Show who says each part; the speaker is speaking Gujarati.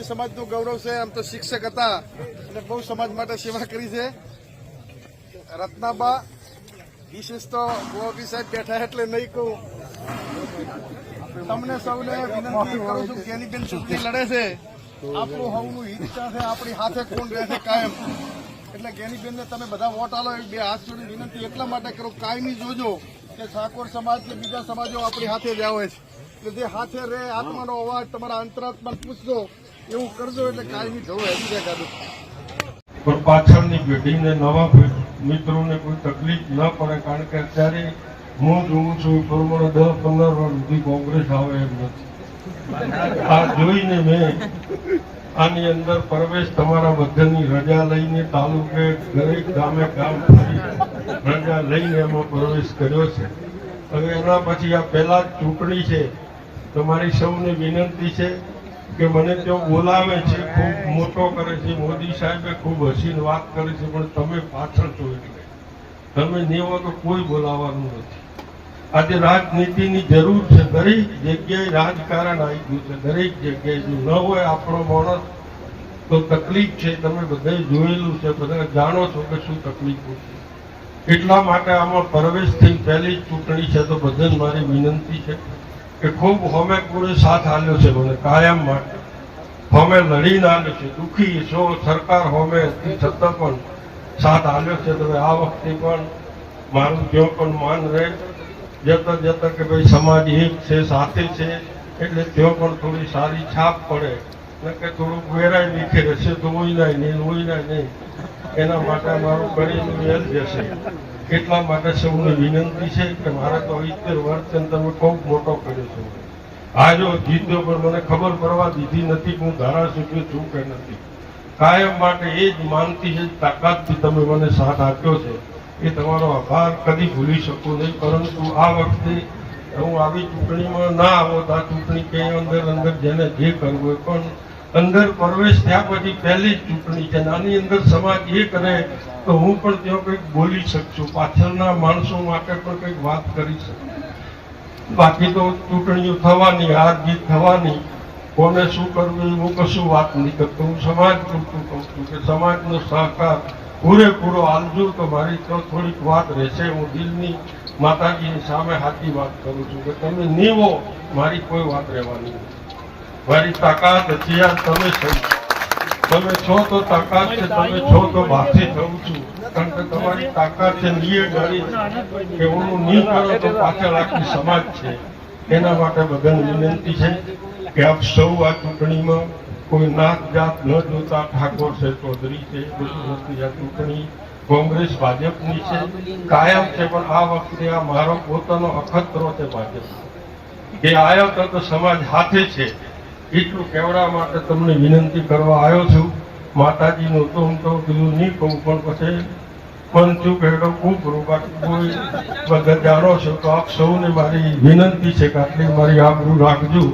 Speaker 1: સમાજનું ગૌરવ છે, આમ તો શિક્ષક હતા અને બહુ સમાજ માટે સેવા કરી છે. રત્નાબા, વિશેષ તો ગોપી સાહેબ બેઠા એટલે નહીં કહું. તમને સૌને વિનંતી કરું છું કે બેન ચૂંટણી લડે છે, આપણું હવનું હિત છે આપણી હાથે કોણ રહેશે કાયમ. એટલે ગેનીબેન ને તમે બધા વોટ આલો બે હાથ જોડી વિનંતી એટલા માટે કરું કાયમી જોજો કે ઠાકોર સમાજ કે બીજા સમાજો આપણી હાથે જ આવે છે. એટલે જે હાથે રહે, આત્માનો અવાજ તમારા અંતરાત્મા પૂછજો. એવું કરજો એટલે કાયમી જવું હેરી જાય કાઢું
Speaker 2: પણ પાછળની પેઢીને નવા મિત્રોને કોઈ તકલીફ ન પડે, કારણ કે અત્યારે હું જોઉં છું એ પ્રમાણે દસ પંદર વર્ષ સુધી કોંગ્રેસ આવે એમ નથી. આ જોઈને મેં આની અંદર પ્રવેશ તમારા બધાની રજા લઈને તાલુકે દરેક ગામે ગામ ફરી રજા લઈને એમાં પ્રવેશ કર્યો છે. હવે એના પછી આ પહેલા ચૂંટણી છે. તમારી સૌને વિનંતી છે. કે મને તેઓ બોલાવે છે, ખૂબ મોટો કરે છે. મોદી સાહેબે ખૂબ હસીને વાત કરે છે, પણ તમે પાછળ છો એટલે. તમે નેવો તો કોઈ બોલાવાનું નથી. આજે રાજનીતિની જરૂર છે, દરેક જગ્યાએ રાજકારણ આવી ગયું છે, દરેક જગ્યાએ જો ન હોય આપણો માણસ, તો તકલીફ છે. તમે બધાએ જોયેલું છે, બધા જાણો છો કે શું તકલીફો છે. એટલા માટે આમાં પ્રવેશ થઈ પહેલી ચૂંટણી છે, તો બધાને મારી વિનંતી છે. કે ખૂબ હોમે પૂરે સાથ આલ્યો છે મને કાયમ માટે. હોમે લડીને આવ્યો છે, દુઃખી છો, સરકાર હોમે છતાં પણ સાથ આલ્યો છે. તો આ વખતે પણ મારું જો પણ માન રહે. જતા જતા કે ભાઈ સમાજ એક છે, સાથે છે, એટલે ત્યાં પણ થોડી સારી છાપ પડે. ને કે થોડુંક વેરાય વિખેર છે તો ના નહીં ના નહીં. એના માટે મારું કરીને વેલ જશે એટલા માટે સૌને વિનંતી છે કે મારે તો ઇત્તેર વર્ષ તમે ખૂબ મોટો કર્યો છો. આ જો જીત્યો પણ મને ખબર પડવા દીધી નથી હું ધારાસભ્ય છું કે નથી. કાયમ માટે એ જ માનતી છે, તાકાતથી તમે મને સાથ આપ્યો છે. એ તમારો આભાર કદી ભૂલી શકું નહીં, પરંતુ આ વખતે હું આવી ચૂંટણીમાં ના આવો આ ચૂંટણી કે અંદર અંદર જેને જે કરવું હોય, પણ અંદર પ્રવેશ થયા પછી પહેલી જ ચૂંટણી છે. આની અંદર સમાજ એ કરે તો હું પણ ત્યાં કંઈક બોલી શકશું. પાછળના માણસો માટે પણ કંઈક વાત કરી શકું. બાકી તો ચૂંટણીઓ થવાની હાર જીત થવાની. કોને શું કરવું હું કશું વાત નહીં કરતો. હું સમાજ પૂરતું કહું છું કે સમાજનો સહકાર પૂરેપૂરો આલજો તો મારી તો થોડીક વાત રહેશે. હું દિલની માતાજીની સામે સાચી વાત કરું છું કે તમે નીવો, મારી કોઈ વાત રહેવાની નથી. મારી તાકાત છે તમે છો. તમે છો તો તાકાત છે, તમે છો તો ભાથી થવું છું. આ કોઈ નાત જાત ન છે ચૂંટણી કોંગ્રેસ કાયમ છે, પણ આ વખતે આ મારો પોતાનો અખતરો છે ભાજપ. કે આયો તો સમાજ હાથે છે. એટલું કહેવડા માટે તમને વિનંતી કરવા આવ્યો છું? માતાજીનું તો હું તો પેલું નહીં કહું, પણ પછી મન થયું હેડો ખૂબ રૂ બાકી કોઈ બધા જાણો છો, તો આપ સૌને મારી વિનંતી છે કે આટલી મારી આબરૂ રાખજો.